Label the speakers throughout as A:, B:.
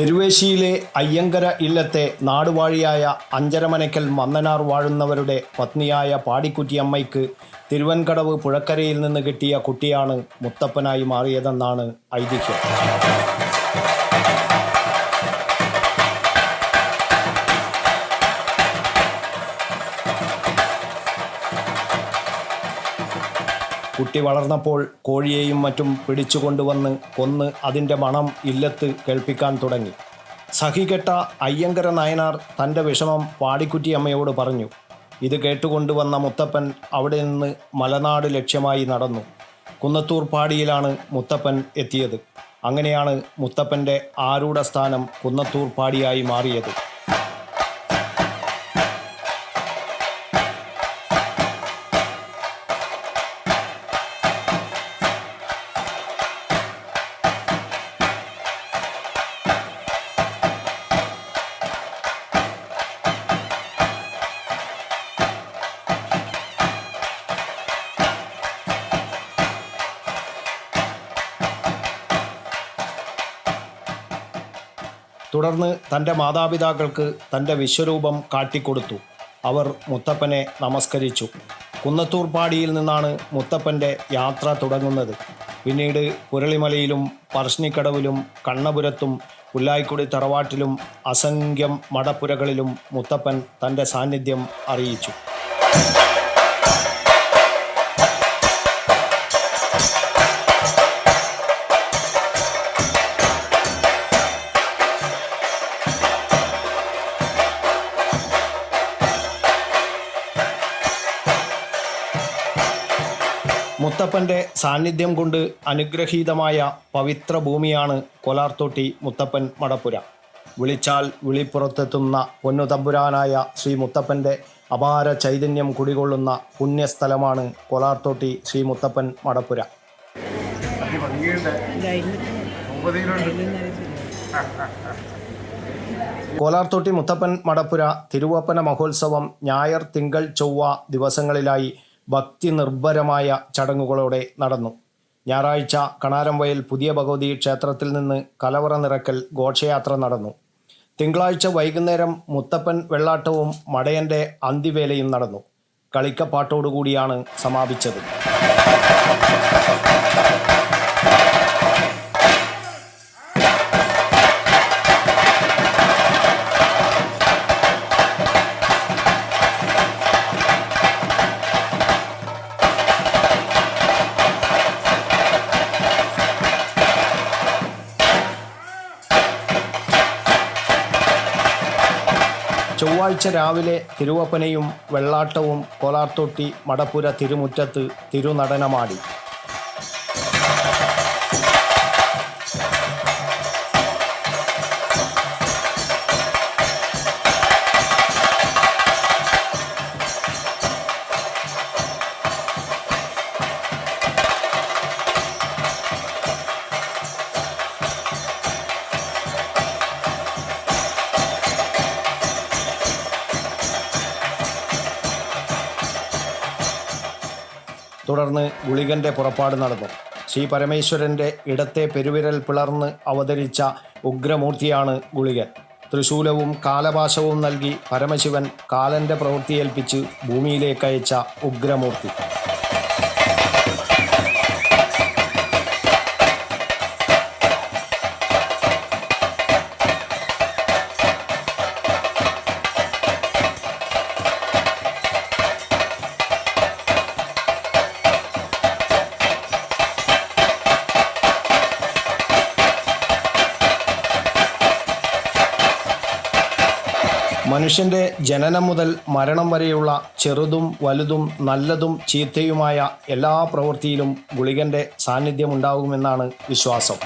A: എരുവേശിയിലെ അയ്യങ്കര ഇല്ലത്തെ നാടുവാഴിയായ അഞ്ചരമനയ്ക്കൽ മന്നനാർ വാഴുന്നവരുടെ പത്നിയായ പാടിക്കുറ്റിയമ്മയ്ക്ക് തിരുവൻകടവ് പുഴക്കരയിൽ നിന്ന് കിട്ടിയ കുട്ടിയാണ് മുത്തപ്പനായി മാറിയതെന്നാണ് ഐതിഹ്യം. കുട്ടി വളർന്നപ്പോൾ കോഴിയെയും മറ്റും പിടിച്ചുകൊണ്ടുവന്ന് കൊന്ന് അതിന്റെ മണം ഇല്ലത്ത് കേൾപ്പിക്കാൻ തുടങ്ങി. സഹികെട്ട അയ്യങ്കര നായനാർ തന്റെ വിഷമം പാടിക്കുറ്റിയമ്മയോട് പറഞ്ഞു. ഇത് കേട്ടുകൊണ്ടുവന്ന മുത്തപ്പൻ അവിടെ നിന്ന് മലനാട് ലക്ഷ്യമായി നടന്നു. കുന്നത്തൂർ പാടിയിലാണ് മുത്തപ്പൻ എത്തിയത്. അങ്ങനെയാണ് മുത്തപ്പന്റെ ആരൂഢ സ്ഥാനം കുന്നത്തൂർ പാടിയായി മാറിയത്. തുടർന്ന് തന്റെ മാതാപിതാക്കൾക്ക് തന്റെ വിശ്വരൂപം കാട്ടിക്കൊടുത്തു. അവർ മുത്തപ്പനെ നമസ്കരിച്ചു. കുന്നത്തൂർ പാടിയിൽ നിന്നാണ് മുത്തപ്പന്റെ യാത്ര തുടങ്ങുന്നത്. പിന്നീട് പുരളിമലയിലും പറശ്ശിനിക്കടവിലും കണ്ണപുരത്തും പുല്ലായിക്കുടി തറവാട്ടിലും അസംഖ്യം മടപ്പുരകളിലും മുത്തപ്പൻ തന്റെ സാന്നിധ്യം അറിയിച്ചു. മുത്തപ്പന്റെ സാന്നിധ്യം കൊണ്ട് അനുഗ്രഹീതമായ പവിത്ര ഭൂമിയാണ് കൊലാർത്തോട്ടി മുത്തപ്പൻ മടപ്പുര. വിളിച്ചാൽ വിളിപ്പുറത്തെത്തുന്ന പൊന്നുതമ്പുരാനായ ശ്രീ മുത്തപ്പന്റെ അപാര ചൈതന്യം കുടികൊള്ളുന്ന പുണ്യസ്ഥലമാണ് കൊലാർത്തോട്ടി ശ്രീ മുത്തപ്പൻ മടപ്പുര. കോലാർത്തോട്ടി മുത്തപ്പൻ മടപ്പുര തിരുവപ്പന മഹോത്സവം ഞായർ തിങ്കൾ ചൊവ്വ ദിവസങ്ങളിലായി ഭക്തി നിർഭരമായ ചടങ്ങുകളോടെ നടന്നു. ഞായറാഴ്ച കണാരംവയൽ പുതിയ ഭഗവതി ക്ഷേത്രത്തിൽ നിന്ന് കലവറ നിറക്കൽ ഘോഷയാത്ര നടന്നു. തിങ്കളാഴ്ച വൈകുന്നേരം മുത്തപ്പൻ വെള്ളാട്ടവും മടയന്റെ അന്തിവേലയും നടന്നു. കളിക്കപ്പാട്ടോടുകൂടിയാണ് സമാപിച്ചത്. ചൊവ്വാഴ്ച രാവിലെ തിരുവപ്പനയും വെള്ളാട്ടവും കോലാർതൊട്ടി മടപ്പുര തിരുമുറ്റത്ത് തിരുനടനമാടി. തുടർന്ന് ഗുളികന്റെ പുറപ്പാട് നടന്നു. ശ്രീ പരമേശ്വരന്റെ ഇടത്തെ പെരുവിരൽ പിളർന്ന് അവതരിച്ച ഉഗ്രമൂർത്തിയാണ് ഗുളികൻ. തൃശൂലവും കാലപാശവും നൽകി പരമശിവൻ കാലന്റെ പ്രവൃത്തിയേൽപ്പിച്ച് ഭൂമിയിലേക്കയച്ച ഉഗ്രമൂർത്തി. മനുഷ്യന്റെ ജനനം മുതൽ മരണം വരെയുള്ള ചെറുതും വലുതും നല്ലതും ചീത്തയുമായ എല്ലാ പ്രവൃത്തിയിലും ഗുളികന്റെ സാന്നിധ്യമുണ്ടാകുമെന്നാണ് വിശ്വാസം.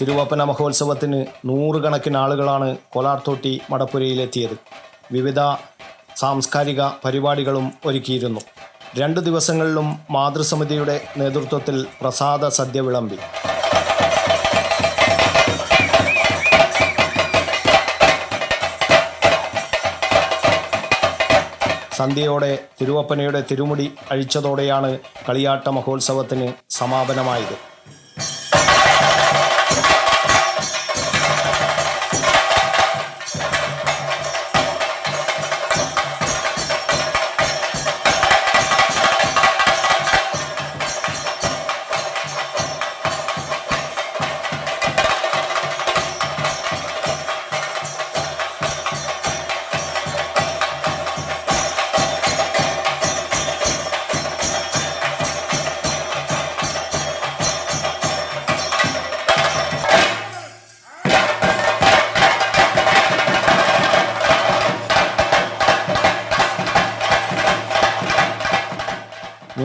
A: തിരുവപ്പന മഹോത്സവത്തിന് നൂറുകണക്കിന് ആളുകളാണ് കോലാർത്തോട്ടി മടപ്പുരയിലെത്തിയത്. വിവിധ സാംസ്കാരിക പരിപാടികളും ഒരുക്കിയിരുന്നു. രണ്ട് ദിവസങ്ങളിലും മാതൃസമിതിയുടെ നേതൃത്വത്തിൽ പ്രസാദ സദ്യ വിളമ്പി. സന്ധ്യയോടെ തിരുവപ്പനയുടെ തിരുമുടി അഴിച്ചതോടെയാണ് കളിയാട്ട മഹോത്സവത്തിന് സമാപനമായത്.